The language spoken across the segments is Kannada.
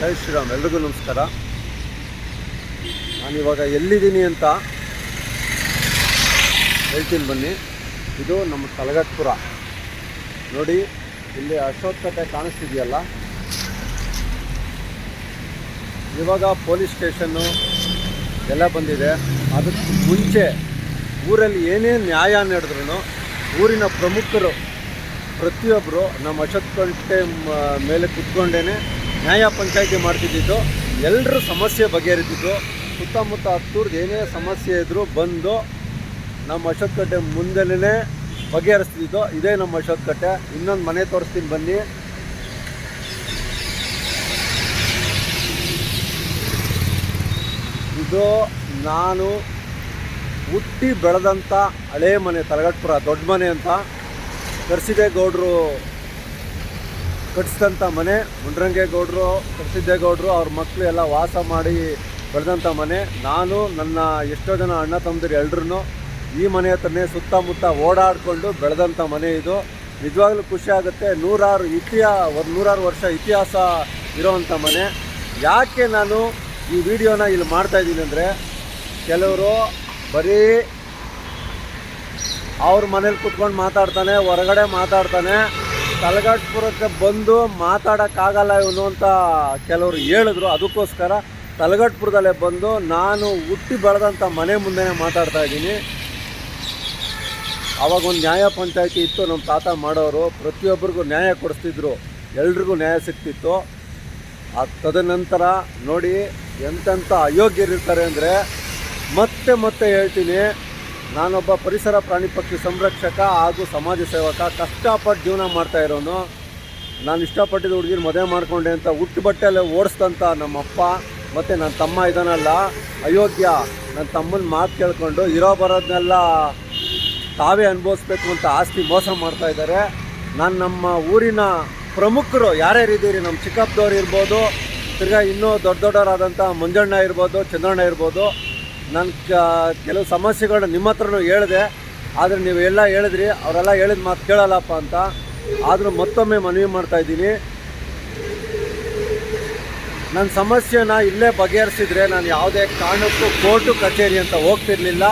ಜೈ ಶ್ರೀರಾಮ್, ಎಲ್ರಿಗೂ ನಮಸ್ಕಾರ. ನಾನಿವಾಗ ಎಲ್ಲಿದ್ದೀನಿ ಅಂತ ಹೇಳ್ತೀನಿ ಬನ್ನಿ. ಇದು ನಮ್ಮ ಕಲಗಟ್ಪುರ ನೋಡಿ, ಇಲ್ಲಿ ಅಶೋಕತೆ ಕಾಣಿಸ್ತಿದೆಯಲ್ಲ? ಇವಾಗ ಪೊಲೀಸ್ ಸ್ಟೇಷನ್ನು ಎಲ್ಲ ಬಂದಿದೆ. ಅದಕ್ಕೆ ಮುಂಚೆ ಊರಲ್ಲಿ ಏನೇ ನ್ಯಾಯ ನಡೆದ್ರು ಊರಿನ ಪ್ರಮುಖರು ಪ್ರತಿಯೊಬ್ಬರು ನಮ್ಮ ಅಶೋಕಂಟೆ ಮೇಲೆ ಕುತ್ಕೊಂಡೇನೆ ನ್ಯಾಯ ಪಂಚಾಯಿತಿ ಮಾಡ್ತಿದ್ದಿದ್ದು ಎಲ್ಲರೂ ಸಮಸ್ಯೆ ಬಗೆಹರಿತಿದ್ದು, ಸುತ್ತಮುತ್ತ ಹತ್ತೂರ್ದು ಏನೇ ಸಮಸ್ಯೆ ಇದ್ದರೂ ಬಂದು ನಮ್ಮ ಅಶೋಕಟ್ಟೆ ಮುಂದೆನೇ ಬಗೆಹರಿಸ್ತಿದ್ದು ಇದೇ ನಮ್ಮ ಅಶೋಕಟ್ಟೆ ಇನ್ನೊಂದು ಮನೆ ತೋರಿಸ್ತೀನಿ ಬನ್ನಿ. ಇದು ನಾನು ಹುಟ್ಟಿ ಬೆಳೆದಂಥ ಹಳೇ ಮನೆ ತಲಗಟ್ಪುರ ದೊಡ್ಡ ಮನೆ ಅಂತ ಕರ್ಸಿದೇಗೌಡರು ಕಟ್ಸಿದಂಥ ಮನೆ ಮುಂಡ್ರಂಗೇಗೌಡರು ಗೌಡ್ರು ಅವ್ರ ಮಕ್ಕಳು ಎಲ್ಲ ವಾಸ ಮಾಡಿ ಬೆಳೆದಂಥ ಮನೆ. ನಾನು, ನನ್ನ ಎಷ್ಟೋ ಜನ ಅಣ್ಣ ತಮ್ಮದಿರು ಎಲ್ಲರೂ ಈ ಮನೆ ಹತ್ರನೇ ಸುತ್ತಮುತ್ತ ಓಡಾಡಿಕೊಂಡು ಬೆಳೆದಂಥ ಮನೆ ಇದು. ನಿಜವಾಗ್ಲೂ ಖುಷಿ ಆಗುತ್ತೆ. ನೂರಾರು ಇತಿಹಾ, ಒಂದು ನೂರಾರು ವರ್ಷ ಇತಿಹಾಸ ಇರೋವಂಥ ಮನೆ. ಯಾಕೆ ನಾನು ಈ ವಿಡಿಯೋನ ಇಲ್ಲಿ ಮಾಡ್ತಾಯಿದ್ದೀನಿ ಅಂದರೆ, ಕೆಲವರು ಬರೀ ಅವ್ರ ಮನೇಲಿ ಕುತ್ಕೊಂಡು ಮಾತಾಡ್ತಾನೆ, ಹೊರಗಡೆ ಮಾತಾಡ್ತಾನೆ ತಲಗಟ್ಪುರಕ್ಕೆ ಬಂದು ಮಾತಾಡೋಕ್ಕಾಗಲ್ಲ ಇವನು ಅಂತ ಕೆಲವರು ಹೇಳಿದ್ರು. ಅದಕ್ಕೋಸ್ಕರ ತಲಗಟ್ಪುರದಲ್ಲೇ ಬಂದು ನಾನು ಹುಟ್ಟಿ ಬೆಳೆದಂಥ ಮನೆ ಮುಂದೆನೇ ಮಾತಾಡ್ತಾ ಇದ್ದೀನಿ. ಅವಾಗ ಒಂದು ನ್ಯಾಯ ಪಂಚಾಯತಿ ಇತ್ತು, ನಮ್ಮ ತಾತ ಮಾಡೋರು. ಪ್ರತಿಯೊಬ್ಬರಿಗೂ ನ್ಯಾಯ ಕೊಡಿಸ್ತಿದ್ರು. ಎಲ್ರಿಗೂ ನ್ಯಾಯ ಸಿಗ್ತಿತ್ತು. ಆ ತದನಂತರ ನೋಡಿ ಎಂತೆಂಥ ಅಯೋಗ್ಯರಿರ್ತಾರೆ ಅಂದರೆ ಮತ್ತೆ ಮತ್ತೆ ಹೇಳ್ತೀನಿ. ನಾನೊಬ್ಬ ಪರಿಸರ ಪ್ರಾಣಿ ಪಕ್ಷಿ ಸಂರಕ್ಷಕ ಹಾಗೂ ಸಮಾಜ ಸೇವಕ, ಕಷ್ಟಪಟ್ಟು ಜೀವನ ಮಾಡ್ತಾ ಇರೋನು. ನಾನು ಇಷ್ಟಪಟ್ಟಿದ್ದ ಹುಡುಗಿನ ಮದುವೆ ಮಾಡಿಕೊಂಡೆ ಅಂತ ಹುಟ್ಟು ಬಟ್ಟೆಯಲ್ಲೇ ಓಡಿಸ್ತಂಥ ನಮ್ಮಪ್ಪ, ಮತ್ತು ನನ್ನ ತಮ್ಮ ಇದನ್ನಲ್ಲ ಅಯೋಗ್ಯ. ನನ್ನ ತಮ್ಮನ ಮಾತು ಕೇಳ್ಕೊಂಡು ಇರೋ ಬರೋದನ್ನೆಲ್ಲ ತಾವೇ ಅನುಭವಿಸ್ಬೇಕು ಅಂತ ಆಸ್ತಿ ಮೋಸ ಮಾಡ್ತಾ ಇದ್ದಾರೆ ನಾನು ನಮ್ಮ ಊರಿನ ಪ್ರಮುಖರು ಯಾರ್ಯಾರಿದ್ದೀರಿ ನಮ್ಮ ಚಿಕ್ಕಪ್ಪದವ್ರು ಇರ್ಬೋದು, ತಿರ್ಗಾ ಇನ್ನೂ ದೊಡ್ಡ ದೊಡ್ಡವರಾದಂಥ ಮಂಜಣ್ಣ ಇರ್ಬೋದು, ಚಂದ್ರಣ್ಣ ಇರ್ಬೋದು ನಾನು ಕೆಲವು ಸಮಸ್ಯೆಗಳನ್ನ ನಿಮ್ಮ ಹತ್ರನೂ ಹೇಳಿದೆ, ಆದರೆ ನೀವು ಎಲ್ಲ ಹೇಳಿದ್ರಿ, ಅವರೆಲ್ಲ ಹೇಳಿದ ಮಾತು ಕೇಳಲ್ಲಪ್ಪ ಅಂತ. ಆದರೂ ಮತ್ತೊಮ್ಮೆ ಮನವಿ ಮಾಡ್ತಾ ಇದ್ದೀನಿ. ನನ್ನ ಸಮಸ್ಯೆನ ಇಲ್ಲೇ ಬಗೆಹರಿಸಿದ್ರೆ ನಾನು ಯಾವುದೇ ಕಾರಣಕ್ಕೂ ಕೋರ್ಟು ಕಚೇರಿ ಅಂತ ಹೋಗ್ತಿರ್ಲಿಲ್ಲ.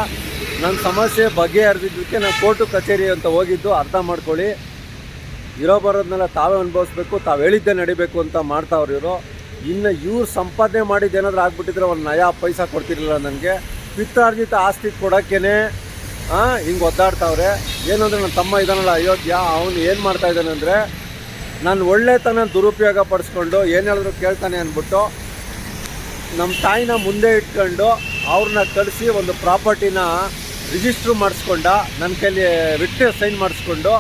ನನ್ನ ಸಮಸ್ಯೆ ಬಗೆಹರಿದಿದ್ದಕ್ಕೆ ನಾನು ಕೋರ್ಟು ಕಚೇರಿ ಅಂತ ಹೋಗಿದ್ದು ಅರ್ಥ ಮಾಡ್ಕೊಳ್ಳಿ. ಇರೋ ಬರೋದನ್ನೆಲ್ಲ ತಾವೇ ಅನುಭವಿಸ್ಬೇಕು, ತಾವು ಹೇಳಿದ್ದೇ ನಡಿಬೇಕು ಅಂತ ಮಾಡ್ತಾವ್ರು ಇವರು ಇನ್ನು ಇವ್ರು ಸಂಪಾದನೆ ಮಾಡಿದ್ದು ಏನಾದರೂ ಆಗ್ಬಿಟ್ಟಿದ್ರೆ ಒಂದು ನಯಾ ಪೈಸಾ ಕೊಡ್ತಿರಲಿಲ್ಲ ನನಗೆ. ಪಿತ್ತಾರ್ಜಿತ ಆಸ್ತಿ ಕೊಡೋಕ್ಕೇನೆ ಹಿಂಗೆ ಒದ್ದಾಡ್ತಾವ್ರೆ. ಏನಂದ್ರೆ ನನ್ನ ತಮ್ಮ ಇದ್ದಾನಲ್ಲ ಅಯೋಧ್ಯ, ಅವನು ಏನು ಮಾಡ್ತಾ ಇದ್ದಾನೆ ಅಂದರೆ ನಾನು ಒಳ್ಳೆತನ ದುರುಪಯೋಗ ಪಡಿಸ್ಕೊಂಡು ಏನು ಕೇಳ್ತಾನೆ ಅಂದ್ಬಿಟ್ಟು ನಮ್ಮ ತಾಯಿನ ಮುಂದೆ ಇಟ್ಕೊಂಡು ಅವ್ರನ್ನ ಕಳಿಸಿ ಒಂದು ಪ್ರಾಪರ್ಟಿನ ರಿಜಿಸ್ಟ್ರ್ ಮಾಡಿಸ್ಕೊಂಡ ನನ್ನ ಕೈಲಿ ರಿಟ್ ಸೈನ್ ಮಾಡಿಸ್ಕೊಂಡು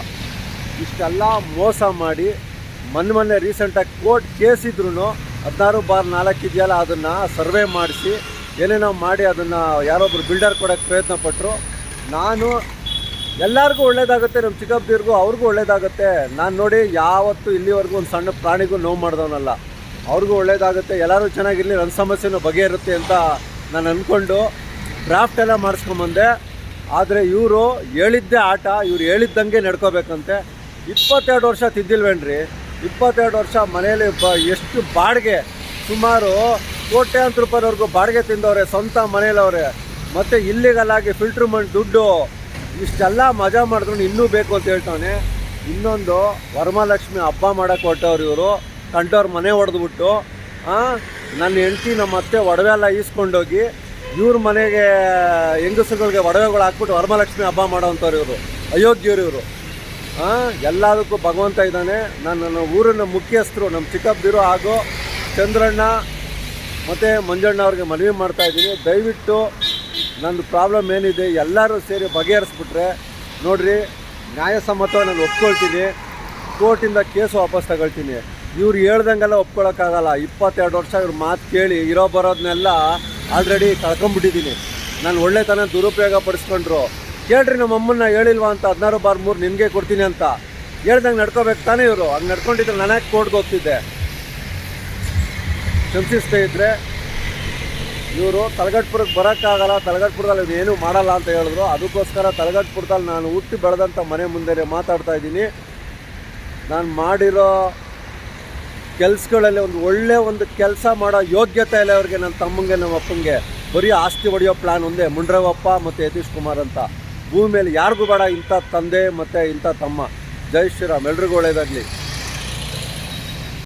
ಇಷ್ಟೆಲ್ಲ ಮೋಸ ಮಾಡಿ ಮೊನ್ನೆ ಮೊನ್ನೆ ರೀಸೆಂಟಾಗಿ ಕೋರ್ಟ್ ಕೇಸ್ ಇದ್ರೂ ಹದಿನಾರು ಬಾರ್ ನಾಲ್ಕು ಇದೆಯಲ್ಲ, ಅದನ್ನು ಸರ್ವೆ ಮಾಡಿಸಿ, ಏನೇನೋ ಮಾಡಿ ಅದನ್ನು ಯಾರೊಬ್ಬರು ಬಿಲ್ಡರ್ ಕೊಡೋಕ್ಕೆ ಪ್ರಯತ್ನ ಪಟ್ಟರು ನಾನು ಎಲ್ಲರಿಗೂ ಒಳ್ಳೇದಾಗುತ್ತೆ ನಮ್ಮ ಚಿಕ್ಕಪ್ಪದಿರ್ಗೂ ಅವ್ರಿಗೂ ಒಳ್ಳೇದಾಗುತ್ತೆ. ನಾನು ನೋಡಿ ಯಾವತ್ತೂ ಇಲ್ಲಿವರೆಗೂ ಒಂದು ಸಣ್ಣ ಪ್ರಾಣಿಗೂ ನೋವು ಮಾಡಿದವನಲ್ಲ. ಅವ್ರಿಗೂ ಒಳ್ಳೇದಾಗುತ್ತೆ, ಎಲ್ಲರೂ ಚೆನ್ನಾಗಿರಲಿ ನನ್ನ ಸಮಸ್ಯೆನೂ ಬಗೆಯಿರುತ್ತೆ ಅಂತ ನಾನು ಅಂದ್ಕೊಂಡು ಡ್ರಾಫ್ಟ್ ಎಲ್ಲ ಮಾಡಿಸ್ಕೊಂಬಂದೆ. ಆದರೆ ಇವರು ಹೇಳಿದ್ದೇ ಆಟ, ಇವ್ರು ಹೇಳಿದ್ದಂಗೆ ನಡ್ಕೋಬೇಕಂತೆ. ಇಪ್ಪತ್ತೆರಡು ವರ್ಷ ತಿದ್ದಿಲ್ವೇನ್ರಿ? ಇಪ್ಪತ್ತೆರಡು ವರ್ಷ ಮನೆಯಲ್ಲಿ ಬ ಎಷ್ಟು ಬಾಡಿಗೆ, ಸುಮಾರು ಕೋಟ್ಯಾಂತರ ರೂಪಾಯಿವರೆಗೂ ಬಾಡಿಗೆ ತಿಂದವ್ರೆ, ಸ್ವಂತ ಮನೇಲವ್ರೆ ಮತ್ತು ಇಲ್ಲಿಗಲಾಗಿ ಫಿಲ್ಟ್ರ್ ಮಾಡಿ ದುಡ್ಡು. ಇಷ್ಟೆಲ್ಲ ಮಜಾ ಮಾಡಿದ್ರು ಇನ್ನೂ ಬೇಕು ಅಂತ ಹೇಳ್ತಾನೆ ಇನ್ನೊಂದು ವರಮಹಾಲಕ್ಷ್ಮಿ ಹಬ್ಬ ಮಾಡೋಕ್ಕೆ ಹೊರಟವ್ರು ಇವರು. ಕಂಟವ್ರ ಮನೆ ಹೊಡೆದ್ಬಿಟ್ಟು ನನ್ನ ಹೆಂಡ್ತಿ ನಮ್ಮ ಅತ್ತೆ ಒಡವೆ ಎಲ್ಲ ಈಸ್ಕೊಂಡೋಗಿ ಇವ್ರ ಮನೆಗೆ ಹೆಂಗಸುಗಳಿಗೆ ಒಡವೆಗಳು ಹಾಕ್ಬಿಟ್ಟು ವರಮಹಾಲಕ್ಷ್ಮಿ ಹಬ್ಬ ಮಾಡೋವಂಥವ್ರು ಇವರು. ಅಯೋಗ್ಯರು ಇವರು. ಎಲ್ಲದಕ್ಕೂ ಭಗವಂತ ಇದ್ದಾನೆ. ನಾನು ನನ್ನ ಊರಿನ ಮುಖ್ಯಸ್ಥರು ನಮ್ಮ ಚಿಕ್ಕಪ್ಪದಿರು ಹಾಗೂ ಚಂದ್ರಣ್ಣ ಮತ್ತು ಮಂಜಣ್ಣ ಅವ್ರಿಗೆ ಮನವಿ ಮಾಡ್ತಾ ಇದ್ದೀನಿ. ದಯವಿಟ್ಟು ನನ್ನ ಪ್ರಾಬ್ಲಮ್ ಏನಿದೆ, ಎಲ್ಲರೂ ಸೇರಿ ಬಗೆಹರಿಸ್ಬಿಟ್ರೆ, ನೋಡಿರಿ ನ್ಯಾಯಸಮ್ಮತವಾಗಿ ನಾನು ಒಪ್ಕೊಳ್ತೀನಿ. ಕೋರ್ಟಿಂದ ಕೇಸು ವಾಪಸ್ ತಗೊಳ್ತೀನಿ. ಇವ್ರು ಹೇಳ್ದಂಗೆಲ್ಲ ಒಪ್ಕೊಳ್ಳೋಕ್ಕಾಗಲ್ಲ ಇಪ್ಪತ್ತೆರಡು ವರ್ಷ ಇವ್ರ ಮಾತು ಕೇಳಿ ಇರೋ ಬರೋದನ್ನೆಲ್ಲ ಆಲ್ರೆಡಿ ಕಳ್ಕೊಂಬಿಟ್ಟಿದ್ದೀನಿ ನಾನು ಒಳ್ಳೆತನ ದುರುಪಯೋಗ ಪಡಿಸ್ಕೊಂಡ್ರು. ಕೇಳ್ರಿ ನಮ್ಮ ಅಮ್ಮನ್ನ ಹೇಳಿಲ್ವಾ ಅಂತ ಹದಿನಾರು ಬಾರ್ ಮೂರು ನಿಮಗೆ ಕೊಡ್ತೀನಿ ಅಂತ. ಹೇಳ್ದಂಗೆ ನಡ್ಕೋಬೇಕು ತಾನೇ ಇವರು. ಹಂಗೆ ನಡ್ಕೊಂಡಿದ್ರೆ ನನಗೆ ಕೋರ್ಟ್ಗೆ ಹೋಗ್ತಿದ್ದೆ? ಕ್ಷಮಿಸ್ತಾ ಇದ್ದರೆ ಇವರು ತಲಗಟ್ಪುರಕ್ಕೆ ಬರೋಕ್ಕಾಗಲ್ಲ, ತಲಗಟ್ಪುರದಲ್ಲಿ ಇವ್ರು ಏನೂ ಮಾಡಲ್ಲ ಅಂತ ಹೇಳಿದ್ರು. ಅದಕ್ಕೋಸ್ಕರ ತಲಗಟ್ಪುರದಲ್ಲಿ ನಾನು ಹುಟ್ಟಿ ಬೆಳೆದಂಥ ಮನೆ ಮುಂದೆ ಮಾತಾಡ್ತಾ ಇದ್ದೀನಿ. ನಾನು ಮಾಡಿರೋ ಕೆಲಸಗಳಲ್ಲಿ ಒಂದು ಒಳ್ಳೆ ಒಂದು ಕೆಲಸ ಮಾಡೋ ಯೋಗ್ಯತೆ ಇಲ್ಲ ಅವ್ರಿಗೆ ನನ್ನ ತಮ್ಮಂಗೆ ನಮ್ಮ ಅಪ್ಪಂಗೆ. ಬರೀ ಆಸ್ತಿ ಹೊಡೆಯೋ ಪ್ಲಾನ್ ಒಂದೇ. ಮುಂಡ್ರವಪ್ಪ ಮತ್ತು ಯತೀಶ್ ಕುಮಾರ್ ಅಂತ. ಭೂಮಿಯಲ್ಲಿ ಯಾರಿಗೂ ಬೇಡ ಇಂಥ ತಂದೆ ಮತ್ತು ಇಂಥ ತಮ್ಮ. ಜೈ ಶ್ರೀರಾಮ್. ಎಲ್ರಿಗೂ ಒಳ್ಳೇದಾಗಲಿ.